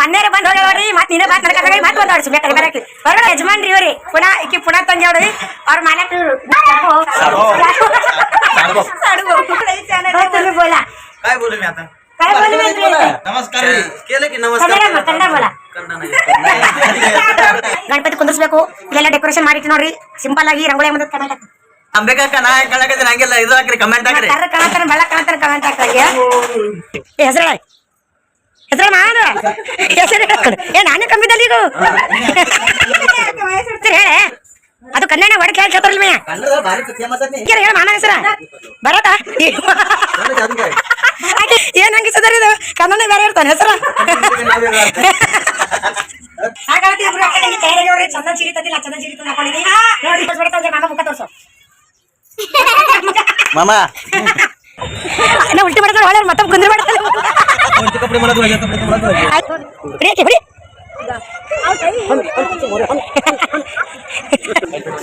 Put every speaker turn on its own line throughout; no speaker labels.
ಮೊನ್ನೆ ಬಂದ್ ಹೋಗ್ಯಾವ್ರಿ ಮತ್ ನೀನೇ ಬಾತ್ ನಡ್ಕೊಂಡ್ರಿ ಮತ್ ಒಂದ್ ವರ್ಷ ಬೇಕಾದ್ರೆ ಬರಕ್ಕೆ ಬರೋಣ ಯಜಮಾನ್ರಿ ಇವ್ರಿ ಪುನಃ ಈಕಿ ಪುನಃ ತಂಗಿ ಅವ್ರಿ ಅವ್ರ ಮಾಲಕ್ ಇವ್ರು तुम्ही बोला
काय बोलू मी आता
काय बोलू मी तुला?
नमस्कार केलं की
ಕನ್ನಡ
नमस्कार
ಕನ್ನಡ बोला
कन्नड नाही.
ಗಣಪತಿ ಕುಂದಿಸ್ಬೇಕು ಇಲ್ಲೆಲ್ಲ ಡೆಕೋರೇಷನ್ ಮಾಡಿಟ್ಟು ನೋಡ್ರಿ ಸಿಂಪಲ್ ಆಗಿ ರಂಗೋಲಿ ಮತ್ತೆ ಕಮೆಂಟ್ ಹಾಕಿ
ಅಂಬೇಕಕ್ಕ ನಾ ಕಳಕತ್ತೀನಿ ಹಂಗೆಲ್ಲ ಇದು ಹಾಕ್ರಿ ಕಮೆಂಟ್ ಹಾಕ್ರಿ
ಕರ್ರ ಕಾಣತಾನ ಬೆಳ ಕಾಣತಾನ ಕಮೆಂಟ್ ಹಾಕಿ ಹೆಸರ ಹೆಸರು ಮಾಡ. ಹೆಸರು ಏ ನಾನೇ ಕಮ್ಮಿದಲ್ಲಿ ಈಗ ಅದು ಕನ್ನಡ ಒಡಕೆ ಹೇಳಿ
ಹೇಳ್ತಾರಲ್ವ
ಹೇಳ ಮಾನ ಹೆಸರ.
ಬರತಾ
ಏನ್ ಹಂಗೆ ಸದರಿ ಇದು? ಕನ್ನಡ ಬೇರೆ ಇರ್ತಾನೆ ಹೆಸರ. ಚಂದ ಚಿರಿತದಿಲ್ಲ ಚಂದ ನೋಡಿ ಮಾಮ ಮುಖ ಉಲ್ಟಿ ಮಾಡ್ತಾರೆ ಒಳ್ಳೆ ಮತ್ತೆ ಕುಂದ್ರಿ ಮಾಡ್ತಾರೆ
कोणते कपडे मला धुवायचे कपडे मला धुवायचे
ಆಯ್ತು ಬಿಡಿ ಬಿಡಿ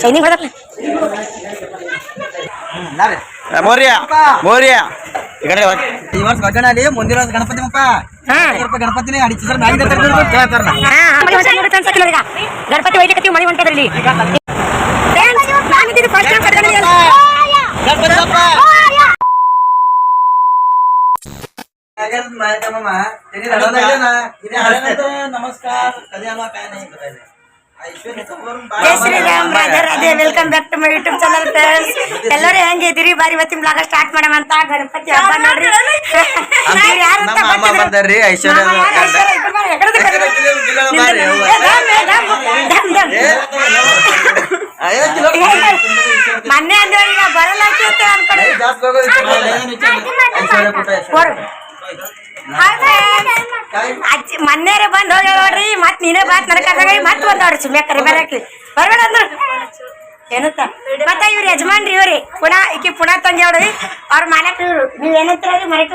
ಶೈನಿಂಗ್ ಹೊಡಲ್ಲ
मोर्या मोर्या इकडे बघ. ಈ ವರ್ಷ ಗಗನ ಅಲ್ಲಿ ಮುಂದಿನ ವರ್ಷ ಗಣಪತಿ ಮಪ್ಪ
ಹಾ
ಗಣಪತಿನೇ ಅಡಿಚಿ ಸರ್ ಮ್ಯಾಗಿಂದ ತೆಗ್ದು ಕೇಳ್ತಾರ
ಹಾ ಮಳಿ ಹೊಂಟ ನೋಡಿ ಅನ್ಸತ್ತಿಲ್ಲ ಈಗ ಗಣಪತಿ ವೈದ್ಯಕತಿ ಮಳಿ ಹೊಂಟದ್ರಲ್ಲಿ ನಾನಿದ್ದೀನಿ ಫಸ್ಟ್ ಟೈಮ್ ಕರ್ಕೊಂಡಿದ್ದೀನಿ
गणपती बाप्पा नमस्कार कधी आला काय नाही करायचं
ಜೈ Shriram Radhe Radhe welcome back to my YouTube channel friends ಎಲ್ಲರೂ ಹೆಂಗಿದ್ದೀರಿ ಬಾರಿ ಇವತ್ತಿನ ಬ್ಲಾಗ ಸ್ಟಾರ್ಟ್ ಮಾಡಮಂತ ಗಣಪತಿ ಹಬ್ಬ ನೋಡ್ರಿ ಇವ್ರು ಯಾರು ಅಂತ
ನಮ್ಮ ಅಮ್ಮ
ಗೊತ್ತಿದ್ರು?
ಬಂದಾರ್ರಿ ಐಶ್ವರ್ಯ
ಮಾಮ ಯಾರು?
ಗಂಡ.
ಐಶ್ವರ್ಯ ಇಬ್ರು ಬಾರಿ, ಎಕಡೆದು ಕರೀರಿ.
ಬಾರಿ, ಅವ್ವ.
ಏ, ದಮ್, ಏ, ದಮ್, ದಮ್, ದಮ್. ಮೊನ್ನೆ ಅಂದ್ರೆ ಈಗ ಬರಲ್ಲ ಅಂತ ಅನ್ಕೊಂಡೆ ಕೊಡು. ಅಜ್ಜಿ ಮೊನ್ನೆರೆ ಬಂದ್ ಹೋಗ್ಯಾವ ನೋಡ್ರಿ. ಮತ್ತೆ ನೀನೇ ಬಾತ್ ನಡ್ಕೊಂಡಾಗ ಮತ್ತೆ ಒಂದ್ ನೋಡ್ರಿ ಸುಮ್ಮನೆ ಕರಿ ಬರಕ್ಕೆ ಬರ್ಬೇಡ ಅಂದ್ರು. ಏನಂತ? ಮತ್ತ ಇವ್ರ ಯಜಮಾನ್ರಿ ಇವ್ರಿ. ಪುನಃ ಈಕಿ ಪುನಃ ತಂಗಿ ಅವ್ರಿ ಅವ್ರ ಮಾಲಕ್ ಇವ್ರು ನೀವ್ ಏನಂತ ಹೇಳಿ ಮರಕ್ಕೆ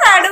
ಸಾಡುಬು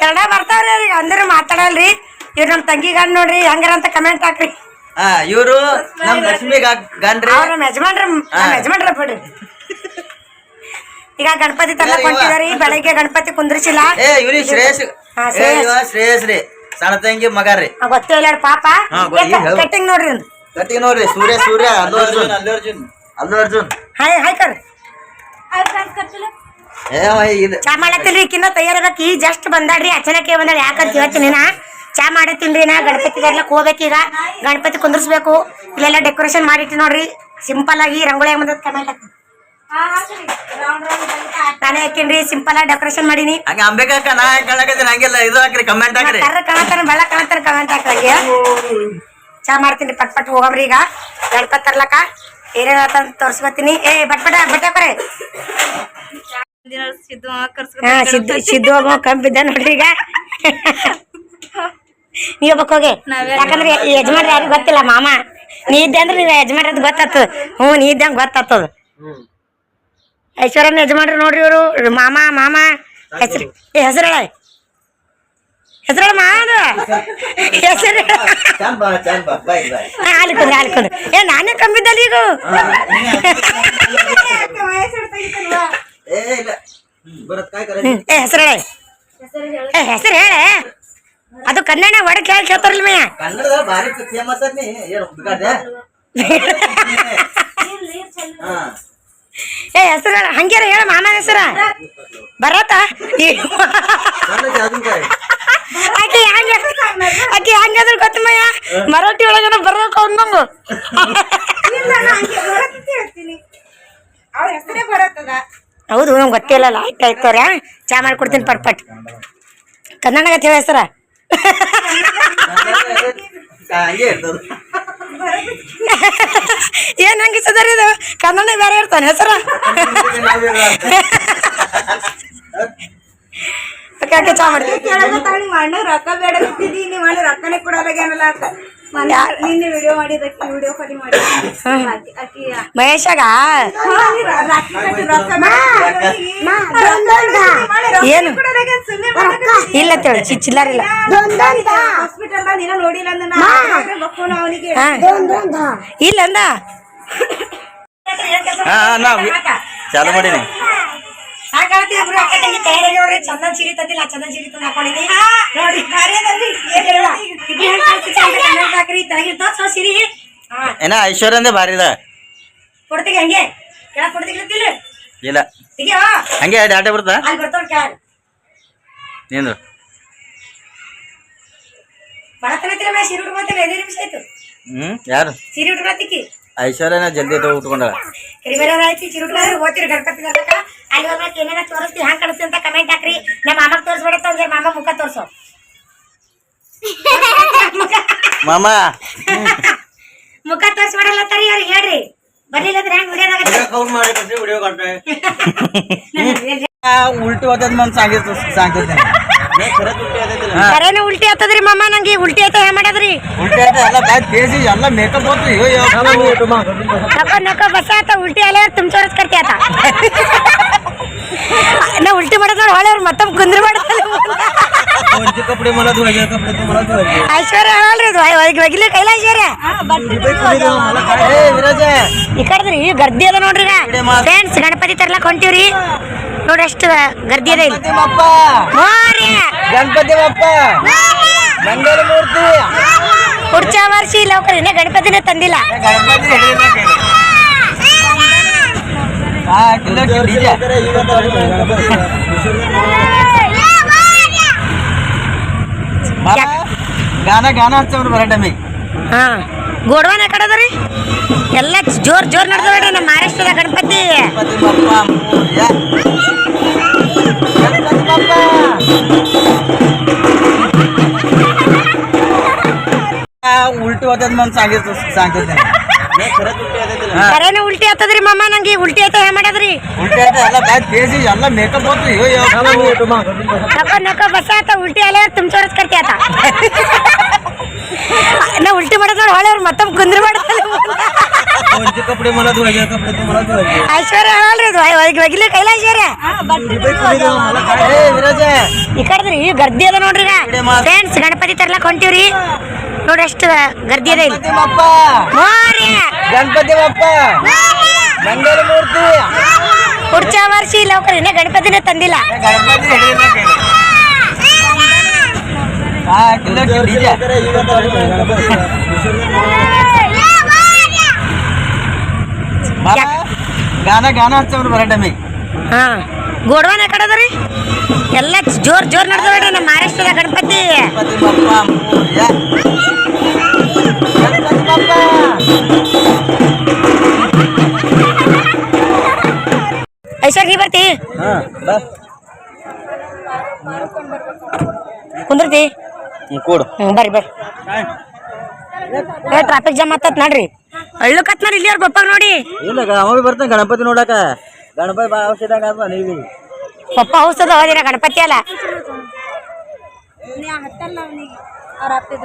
ಕನ್ನಡ ಬರ್ತಾವ್ರಿ ಅವ್ರಿಗೆ ಅಂದ್ರೆ ಮಾತಾಡಲ್ರಿ. ಇವ್ರ ನಮ್ಮ ತಂಗಿ ಗಂಡ್ ನೋಡ್ರಿ. ಹಂಗಾರ ಅಂತ ಕಮೆಂಟ್ ಹಾಕ್ರಿ.
ಹಾ ಇವರು ನಮ್ ಲಕ್ಷ್ಮಿ ಗಾ- ಗಂಡ್ರಿ.
ಅವ್ರ ನಮ್ಮ ಯಜಮಾನ್ರ ನಮ್ಮ ಯಜಮಾನ್ರ ಬಿಡ್ರಿ. ಈಗ ಗಣಪತಿ ತರ್ಲಕ್
ಇವ.
ಹೊಂಟಿದಾರಿ ಬೆಳಗ್ಗೆ ಗಣಪತಿ ಕುಂದ್ರಿಸಿಲ್ಲ.
ಏ ಇವ್ರಿ ಶ್ರೇಯಸ್.
ಹಾ,
ಏ,
ಶ್ರೇಯಸ್.
ಇವ ಶ್ರೇಯಸ್ ರೀ. ಸಣ್ಣ ತಂಗಿ ಮಗ ರೀ
ಆ, ಗೊತ್ತೇ ಇಲ್ಲ ಪಾಪ.
ಹಾ,
ಕಟ್ಟಿಂಗ್ ನೋಡ್ರಿ ಒಂದು
ಗಟ್ಟಿ ನೋಡ್ರಿ. ಸೂರ್ಯ ಸೂರ್ಯ ಅಲ್ಲು ಅರ್ಜುನ್. ಅಲ್ಲು ಅರ್ಜುನ್. ಅಲ್ಲು ಅರ್ಜುನ್.
ಹಾಯ್ ಹಾಯ್ ಕರ್.
ಹಾಯ್ ಫ್ರೆಂಡ್ಸ್ ಇದು
ಚಾ ಮಾಡತ್ತಿಲ್ರಿ ಕಿನ್ನ ತಯಾರಾಗಕ್ ಈಗ ಜಸ್ಟ್ ಬಂದಾಡ್ರಿ ಅಚಾನಕ್ಕೆ ಬಂದಾಳ ಯಾಕಂತ ಹೇಳ್ತೀನಿ ನಾ? ಚಾ ಮಾಡತ್ತಿಲ್ರಿ ನಾ ಗಣಪತಿ ಬರ್ಲಕ್ ಹೋಗ್ಬೇಕೀಗ ಗಣಪತಿ ಕುಂದ್ರಿಸ್ಬೇಕು. ಇಲ್ಲೆಲ್ಲ ಡೆಕೋರೇಷನ್ ಮಾಡಿಟ್ಟಿ ನೋಡ್ರಿ. ಸಿಂಪಲ್ ಆಗಿ ರಂಗೋಳಿ ಬಂದದ ಕಮೆಂಟ್ ನಾನೇ ಹಾಕಿನ್ರಿ ಸಿಂಪಲ್ ಆಗಿ ಡೆಕೋರೇಷನ್ ಮಾಡೀನಿ.
ಹಂಗ ಅಂಬೇಕಕ್ಕ ನಾ ಕಳಕತ್ತೀನಿ ಹಂಗೆಲ್ಲ ಇದು ಹಾಕ್ರಿ ಕಮೆಂಟ್ ಹಾಕ್ರಿ.
ಕರ್ರ ಕಾಣತಾನ ಬೆಳ ಕಾಣತಾನ ಕಮೆಂಟ್ ಹಾಕಿ ಚಾ ಮಾಡ್ತೀನಿ ಪಟ್ ಪಟ್ ಹೋಗಮ್ರಿ ಈಗ. ಗಣಪತಿ ತರ್ಲಕ್ಕ. ಏನೇನ ತೋರಿಸ್ಕೊತೀನಿ. ಏ ಬಟ್ ಬಟ ಬಟ್ಟೆ ಹಾಕೋರಿ ಹಾ ಸಿದ್ದು ಸಿದ್ದು ಒಬ್ಬ ಕಂಬಿದ್ದ ನೋಡ್ರಿ ಈಗ. ನೀ ಒಬ್ಬಕ್ ಹೋಗಿ. ಯಾಕಂದ್ರೆ ಯಜಮಾನ್ರಿ ಯಾರಿಗೂ ಗೊತ್ತಿಲ್ಲ ಮಾಮ. ನೀ ಇದ್ದೆ ಅಂದ್ರೆ ನೀವ್ ಯಜಮಾನ್ರ ಅದು ಗೊತ್ತಾಗ್ತದ ಹ್ಞೂ ನೀ ಇದ್ದಂಗೆ ಗೊತ್ತಾತದ ಐಶ್ವರ್ಯನ ಯಜಮಾನ್ರಿ ನೋಡ್ರಿ ಇವರು. ಮಾಮ ಮಾಮ. ಹೆಸರು ಏ ಹೆಸರು ಹೇಳ ಹೆಸರು ಮಾದ ಹೆಸರು ಹಾಲಿಕೊಂಡ್ರೆ ಏ ನಾನೇ ಕಂಬಿದ್ದಲ್ಲ ಈಗ.
ಏ ಇಲ್ಲ ಬರತ್ काय
ಹ್ಮ್.
करायचं
ಏ ಹೆಸರು ಹೇಳ ಏ ಹೆಸರು ಹೇಳೆ ಅದು ಕನ್ನಡ ಒಡಕೆ ಹೇಳಿ ಕೇಳ್ತಾರಲ್ಲ ಮೇಯ
ಕನ್ನಡದ ಭಾರಿ ಫೇಮಸ್ ಆದ್ನಿ ಏನು ಬಿಗಾಡ್ದೆ ಹಾ
ಏ ಹೆಸರು ಹೇಳ ಹಂಗ್ಯಾರ ಹೇಳ ಮಾಮನ ಹೆಸರ ಬರತ್ತ
ಕನ್ನಡ ಜಾದುಗಾಯಿ
ಆಕೆ ಹಂಗ ಆಕೆ ಹಂಗಾದ್ರೆ ಗೊತ್ತಮಯ್ಯ ಮರಾಠಿ ಒಳಗನ ಬರ್ಬೇಕು ಅನ್ನಂಗು ಹೌದು ನಮ್ಗೆ ಗೊತ್ತಿಲ್ಲ ಆಯ್ತು ಆಯ್ತವ್ರ ಚಾ ಮಾಡಿ ಕೊಡ್ತೀನಿ ಪಟ್ ಪಟ್. ಕನ್ನಡಗ
ತಿಳ ಇರ್ತದ
ಏನ್ ಹಂಗೆ ಸದರಿ ಇದು? ಕನ್ನಡ ಬೇರೆ ಇರ್ತಾನೆ ಹೆಸರ? ಚಾ
ಮಾಡ್ತೀನಿ. ರೊಕ್ಕ ಬೇಡ ಬಿಟ್ಟಿದ್ದಿ ನಿಮ್ಮ ರೊಕ್ಕನೇ ಕೊಡಲ್ಲ ಏನಲ್ಲ ಅಂತ. ನಿನ್ನೆ ವಿಡಿಯೋ ಮಾಡಿದಕ್ಕೆ ವಿಡಿಯೋ ಕಾಲಿ ಮಾಡಿ
ಮಹೇಶಾಗ? ಏನು? ಇಲ್ಲ ತೇಳಿ ಚಿ ಚಿಲ್ಲರಿಲ್ಲ.
ಹಾಸ್ಪಿಟಲ್ ನೀನ ನೋಡಿಲ್ಲ ಅಂದ ಬಕ್ಕೋನ ಅವನಿಗೆ.
ಇಲ್ಲ ಅಂದ?
ಹಾ ಹಾ, ನಾ ಚಾಲು ಮಾಡೀನಿ.
ಸಾಕಾಗ್ತಿ ಇಬ್ರು ಅಕ್ಕ ತಂಗಿ ತಯಾರಾಗಿ ನೋಡ್ರಿ ಚಂದನ್ ಸೀರೆ ತಂದಿಲ್ಲ ಚಂದನ್ ಸೀರೆ ತಂದು ಹಾಕೊಂಡಿನಿ. ನೋಡಿ comment ಹಾಕ್ರಿ ತೆಗಿರ್ತಾವ ಸೊ ಸೀರೆ ಹಾ.
ಏನ ಐಶ್ವರ್ಯ ಅಂದ್ರೆ ಭಾರಿ ಇದ
ಕೊಡ್ತೀವಿ ಹಂಗೆ? ಕೆಳಗ್ ಕೊಡ್ತೀಗಿಲ್ಲ
ಇಲ್ಲ. ಹಂಗೆ ಡಾಟೆ ಬರ್ತಾ
ಅಲ್ಲಿ ಬರ್ತಾವ ಕೇಳ
ಏನು
ಬಡತನ ಮೇಲೆ ಸೀರೆ ಉಟ್ಕೊಳ್ತೇವೆ ಐದೇ ನಿಮಿಷ ಆಯ್ತು.
ಹ್ಮ್ ಯಾರು?
ಸೀರೆ ಉಟ್ಕೊಳ್ತಿಕ್ಕಿ
ಐಶ್ವರ್ಯನ ಜಲ್ದಿ ತಗೋ ಉಟ್ಕೊಂಡಾಳ.
ಆಯ್ತು ಉಟ್ಕೊಂಡ್ರೆ ಹೋಗ್ತೀರಿ ಗಣಪತಿ ಗರ್ಲಕ್ಕ ಅಲ್ಲಿ ಹೋಗ್ಬೇಕು ಏನೇನ ತೋರಿಸ್ತೀವಿ ಹ್ಯಾಂಗ್ ಅಂತ ಕಮೆಂಟ್ ಹಾಕ್ರಿ. ನಮ್ಮ ಮಾಮಗ್ ತೋರಿಸ್ಬೇಡ ಅಂದ್ರೆ ಮಾಮ ಮುಖ ತೋರ್ಸು.
ಮಾಮ.
ಮುಖ ತೋರಿಸ್ಬಿಡಲ್ಲ ತರಿ ಅವ್ರಿಗೆ ಹೇಳ್ರಿ. ಬರ್ಲಿಲ್ಲ ಅಂದ್ರೆ ಹೆಂಗ್
ಉಲ್ಟಿ ಹೋದ ಮನ್ ಸಾಂಗಿರ್ತೇನೆ
ಕರೆನ ಉಲ್ಟಿ ಆತದ್ರಿ ಮಮ್ಮ ನಂಗೆ ಉಲ್ಟಿ ಆಯ್ತ ಹ್ಯಾ
ಉಲ್ಟಿ ಆಯ್ತ
ಉಲ್ಟಿ ಅಲ್ಲ ತುಂಬ ಆತ. ನಾ ಉಲ್ಟಿ ಮಾಡೋದ್ ಹೊಳೆ ಅವ್ರು ಮತ್ತೊಮ್ಮೆ ಕುಂದ್ರಿ
ಮಾಡೋದಲ್ಲ
ಐಶ್ವರ್ಯ ಗರ್ದಿ ಅದ ನೋಡ್ರಿ ಗಣಪತಿ ತರ್ಲಕ್ ಹೊಂಟಿವ್ರಿ. ನೋಡಿ ಅಷ್ಟು ಗರ್ದಿ
ಗಣಪತಿ ಬಪ್ಪ ಮೂರ್ತಿ ಹುಡ್ಚ
ವರ್ಷಿ ಇಲ್ಲ ಹೋಗ್ರಿ ಇನ್ನ ಗಣಪತಿನೇ ತಂದಿಲ್ಲ.
ಗಾನ ಗಾನ
ಹಾ. ಕಡದ್ರಿ ಎಲ್ಲ ಜೋರ್ ಜೋರ್ ನಡೆದವ್ರಿ ನಮ್ಮ ಮಹಾರಾಷ್ಟ್ರದ ಗಣಪತಿ.
उलटी होतात म्हणून सांगितलं सांगितलं खरं उलटी
आता तरी मामा नंगी
उलटी येते ह्या म्हणा तरी. उलटी येते ह्याला मेकअप होतो
नको नको बसा. आता उलटी आल्यावर तुमच्यावरच करते आता. ना उलटी पडत हळूवर मतम गुंदर पडत
कोणते कपडे मला धुवायचे कपडे तुम्हाला धुवायचे
ಐಶ್ವರ್ಯ ಹೇಳಲ್ರಿ ಒಗಿಲಿ ಕೈಲ ಐಶ್ವರ್ಯ
ए विराज
ಈ ಕಡೆದ್ರಿ ಗರ್ದಿ ಅದ ನೋಡ್ರಿ
ಕಡೆ ಮಾತ್-
ಫ್ರೆಂಡ್ಸ್ ಗಣಪತಿ ತರ್ಲಕ್ ಹೊಂಟಿವ್ರಿ ನೋಡಿ ಎಷ್ಟು ಗರ್ದಿ ಅದ ಇಲ್ಲಿ
गणपती बाप्पा
ಹೋರಿ
गणपती बाप्पा मंगल मूर्ती
पुढच्या वर्षी लवकर हिने गणपतीने ತಂದಿಲ್ಲ
गणपती हिडीला केले. हा किलो डीजे ಗಾನ ಕಡದ್ರಿ
ಹಾ. ಅದ ರೀ? ಎಲ್ಲ ಜೋರ್ ಜೋರ್ ನಡೆದವ ರೀ ನಮ್ಮ ಮಹಾರಾಷ್ಟ್ರದ ಗಣಪತಿ. ಐಶ್ವರ್ ನೀ ಬರ್ತಿ? ಕುಂದಿರ್ತಿ? ಬರ್ರಿ ಬರ್ರಿ. ಟ್ರಾಫಿಕ್ ಜಾಮ್ ಆತ್ ನೋಡ್ರಿ. ಅಳ್ಳಕತ್ ಕತ್ನಾರ ಇಲ್ಲಿ ಅವ್ರ ನೋಡಿ.
ಇಲ್ಲ ಅವ ಬರ್ತಾನೆ ಗಣಪತಿ ನೋಡಕ ಗಣಪತಿ ಭಾಳ ಔಷಧ ನೀವು
ಪಪ್ಪ ಔಷಧ ಹೋದಿರ ಗಣಪತಿ ಅಲ್ಲ. ಆಕಿ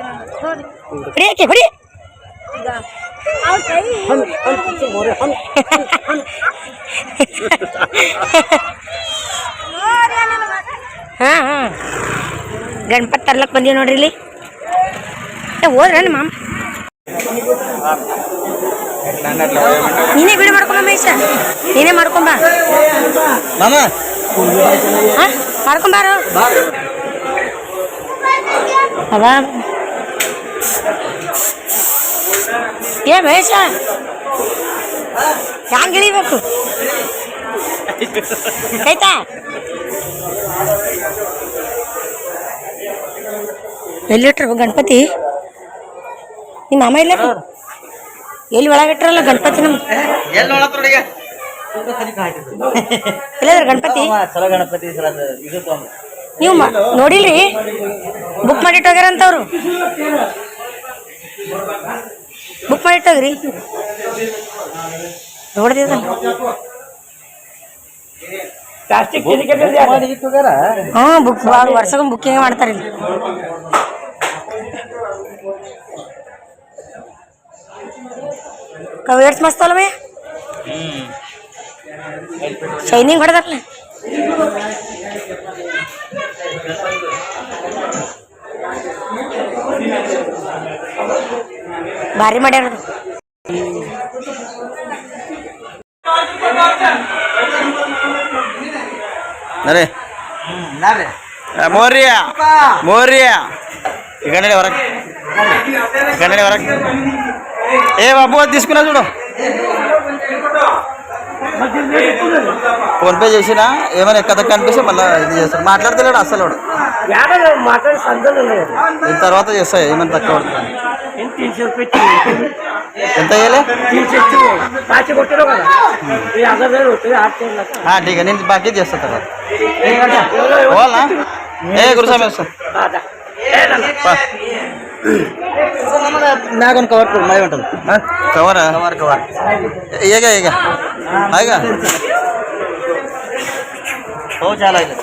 ಹಾ ಹಾ. ಗಣಪತಿ ತರ್ಲಕ್ ಬಂದೀವಿ ನೋಡ್ರಿ ಇಲ್ಲಿ? ಏ ಹೋದ್ರೇನು ಮಾಮ? ನೀನೇ ಬಿಡಿ ಮಾಡ್ಕೊಂಬ ಮಹೇಶ. ನೀನೇ ಮಾಡ್ಕೊಂಬ
ಮಾಮ.
ಹಾ ಮಾಡ್ಕೊಂಬಾರು ಅವ. ಏ ಮಹೇಶ. ಹ್ಯಾಂಗ ಇಳಿಬೇಕು ಆಯ್ತಾ? ಎಲ್ಲಿಟ್ರು ಗಣಪತಿ? ನಿಮ್ಮ ಮಾಮ ಇಲ್ಲ ಎಲ್ಲಿ ಒಳಗಿಟ್ರಲ್ಲ ಗಣಪತಿ ನಮ್ ಇಲ್ಲ ಗಣಪತಿ?
ಚಲೋ ಗಣಪತಿ ಸಲ ಇದು ತೊಗೊಂಡು.
ನೀವು ನೋಡಿಲ್ರಿ? ಬುಕ್ ಮಾಡಿಟ್ಟೋಗ್ಯಾರಂತವ್ರು ಬುಕ್ ಮಾಡಿಟ್ಟೋಗ್ರಿ ನೋಡ್ದಿ ಹ್ಞೂ ಬುಕ್ ವರ್ಷಕ್ಕೊಂದು ಬುಕ್ಕಿಂಗ್ ಮಾಡ್ತಾರೆ ಇಲ್ಲಿ ಅವು ಎಷ್ಟು ಮಸ್ತ್ ಶೈನಿಂಗ್ ಹೊಡೆದಾರಲ್ಲ ಭಾರಿ ಮಾಡ್ಯಾರ
ನರೇ. ಮೋರ್ಯ. ಮೋರ್ಯ. ಈ ಕಡೆ ಹೊರಕ್ಕೆ ಈ ಹೊರಕ್ಕೆ ఏ బాబు అది తీసుకున్నా చూడు. ఫోన్పే చేసినా? ఏమైనా ఎక్కడ కనిపిస్తే మళ్ళీ ఇది చేస్తాడు. మాట్లాడతలేడు
అసలు
దీని తర్వాత చేస్తాయి ఏమైనా తక్కువ
ఎంత
వేయలే నేను బాకీ చేస్తా తర్వాత. ఏ గురుస్వామి వస్తా. నాగన్ కవర్ మై ఉంటుంది కవరా ಕವರ್ కవర్ ಈಗ ಈಗ ಆಗ ಬಹು ಚೆನ್ನಾಗಿದೆ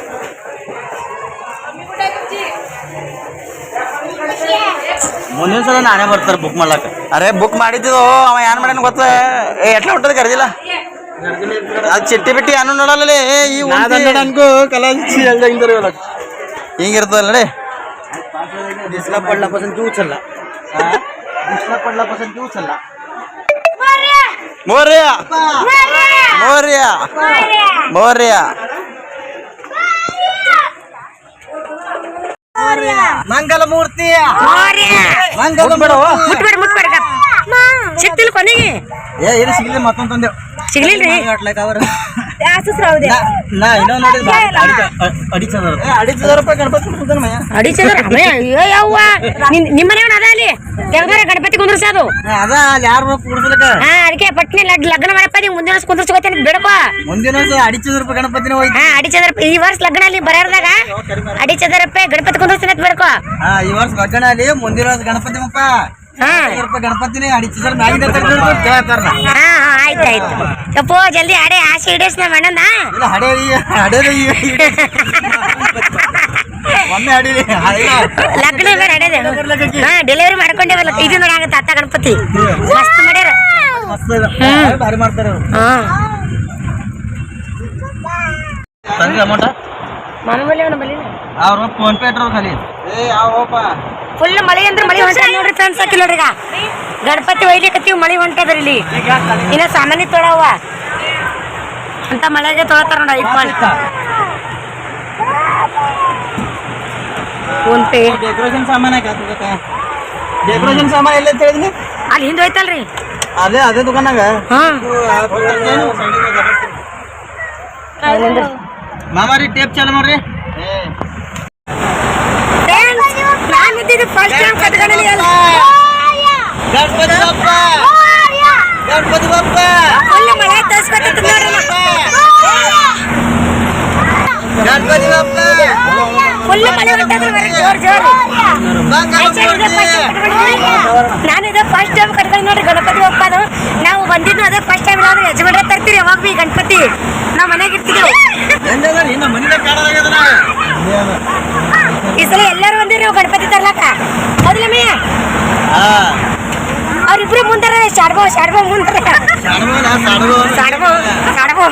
ಮುಂದಿನ ಸಲ ನಾನೇ ಬರ್ತಾರೆ ಬುಕ್ ಮಾಡ್ಲಾಕ ಅರೆ ಬುಕ್ ಮಾಡಿದ್ದು ಅವ ಏನ್ ಮಾಡ್ಯಾನ ಗೊತ್ತ ಏ ಎಟ್ಲ ಹೊಟ್ಟದ ಕರೆದಿಲ್ಲ ಅದು ಚಿಟ್ಟಿ ಬಿಟ್ಟಿ ಏನು
ನೋಡಲ್ಲ ಈ ಅನ್ಕೋ ಕಲಾ
ಹಿಂಗಿರ್ತದಲ್ಲ ನೋಡಿ
दिसला पडल्यापासून तू उचलला दिसला पडल्यापासून तू उचलला
ಮೋರ್ಯ ಮೋರ್ಯ ಮೋರ್ಯ
ಮಂಗಲ ಮೂರ್ತಿ
ಮೋರ್ಯ.
ಮಂಗಲ ಬೇಡವ
ಮುಟ್ಬೇಡ ಮುಟ್ಬೇಡ ಸಿಕ್ತಿಲ್ ಕೊನೆಗೆ
ಏ ಏನು ಸಿಗ್ಲಿ ಮತ್ತೊಂದು ತಂದೆವು
ಸಿಗ್ಲಿಲ್ರಿ
ರೂಪಾಯಿ ಗಣಪತಿ
ಅದ ಅಲ್ಲಿ? ಕುಂದ್ರಸೋದು
ಅದ. ಅಲ್ಲಿ ಯಾರು ಕೂಡ್ಸಲಕ
ಹಾ ಅದಕ್ಕೆ ಪಟ್ನಿ ಲಗ್ನ ಮಾಡಪ್ಪ ನೀವು ಮುಂದಿನ ವರ್ಷ ಕುಂದ್ರಸ್ಕೋತೇನೆ ಬೇಡಪ್ಪ.
ಮುಂದಿನ ವರ್ಷ ಅಡಿಚ ರೂಪಾಯಿ ಗಣಪತಿನ ಹೋಯ್ತು.
ಹಾ ಅಡಿಚದ್ರ ಈ ವರ್ಷ ಲಗ್ನ ಅಲ್ಲಿ ಬರಾರ್ದಾಗ ಅಡಿಚದ್ರ ರೂಪಾಯಿ ಗಣಪತಿ ಕುಂದ್ರಸ್ತೀನಿ
ಹಾ ಈ ವರ್ಷ ಲಗ್ನ ಅಲ್ಲಿ ಮುಂದಿನ ವರ್ಷ ಗಣಪತಿ ಗಣಪತಿನೇ ಅಡಿಚ ಸಾವಿರ ಮ್ಯಾಗಿಂದ ಕೇಳ್ತಾರ
ಹಾ ಹಾ ಆಯ್ತು ಆಯ್ತು. ಯಪ್ಪೋ ಜಲ್ದಿ ಅಡೆ ಆಸೆ ಇಡೇಸ್ ನಮ್ಮ ಅಣ್ಣನ
ಇಲ್ಲ ಹಡೆ ಒಮ್ಮೆ
ಲಗ್ನ ಬೇಡ ಅಡೆದೆ ಹಾ ಡೆಲಿವರಿ ಮಾಡ್ಕೊಂಡೇವಲ್ಲ ಇದು ನೋಡಾಗತ್ತ ಅತ್ತ ಗಣಪತಿ. ಮಸ್ತ್ ಮಾಡ್ಯಾರ.
ಭಾರಿ ಮಾಡ್ತಾರೆ
ಹಾ.
ತಂದ್ರೆ ಅಮೌಂಟ? ಅವ್ರು ಫೋನ್ ಪೇ ಇಟ್ರು ಖಾಲಿ. ಏ ಯಾವಪ್ಪ
ಫುಲ್ ಮಳೆ ಅಂದ್ರೆ ಮಳೆ ಹೊಂಟ ನೋಡ್ರಿ ಫ್ರೆಂಡ್ಸ್ ಹಾಕಿ ನೋಡ್ರಿ ಈಗ ಗಣಪತಿ ಒಯ್ಲಿಕತ್ತೀವಿ ಮಳೆ ಹೊಂಟದ್ರಿ ಇಲ್ಲಿ. ಇನ್ನ ಸಾಮಾನ್ಯ ತೊಳವ. ಅಂತ ಮಳೆಗೆ ತೊಳತಾರ ನೋಡ ಐಫೋನ್ ಫೋನ್ ಪೇ
ಡೆಕೋರೇಷನ್ ಸಾಮಾನ್ ಡೆಕೋರೇಷನ್ ಸಾಮಾನ್ ಎಲ್ಲ ಹೇಳಿದ್ನಿ
ಅಲ್ಲಿ ಹಿಂದೆ ಹೋಯ್ತಲ್ರಿ.
ಅದೇ ಅದೇ ದುಕಾನಾಗ? ಮಾಮಾರಿ ಟೇಪ್ ಚಾಲು ಮಾಡ್ರಿ
ನಾನು ಇದ್ದಿದ್ದು ಫಸ್ಟ್ ಟೈಮ್ ಕತ್ಕೊಂಡಲ್ಲಿ
ಗಣಪತಿ ಬಪ್ಪ ಗಣಪತಿ ಬಪ್ಪ
ಫುಲ್ ಮಳೆ ತೋರಿಸ್ಕೊತಿತ್ತು ನೋಡ್ರಿ
ಗಣಪತಿ ಬಪ್ಪ
ಫುಲ್ ಮಳೆ ಹೊಂಟದ್ರಿ ಜೋರ್ ಜೋರ್ ನಾನು ಇದೇ ಫಸ್ಟ್ ಟೈಮ್ ಕಟ್ಕೊಂಡು ನೋಡ್ರಿ ಗಣಪತಿ ಹೋಗ್ಬೋದು ನಾವು ಬಂದಿದ್ದು ಅದೇ ಫಸ್ಟ್ ಟೈಮ್ ನಾವು ಯಜಮಾನ್ರೆ ತರ್ತೀರಿ ಯಾವಾಗ ಬಿ ಗಣಪತಿ ನಾವು ಮನೆಗೆ
ಇರ್ತೀವಿ
ಈ ಸಲ ಎಲ್ಲರೂ ಬಂದಿರಿ ನಾವು ಗಣಪತಿ ತರ್ಲಾಕ ಹೌದಿಲ್ಲ ಮೇ ಅವ್ರಿಬ್ರು ಮುಂದಾರ ಶಾಡ್ಬೋ ಶಾಡ್ಬೋ ಮುಂದಾರ
ಸಾಡಬೋನ ಸಾಡಬೋ
ಶಾಡ್ಬೋ ಶಾಡ್ಬೋ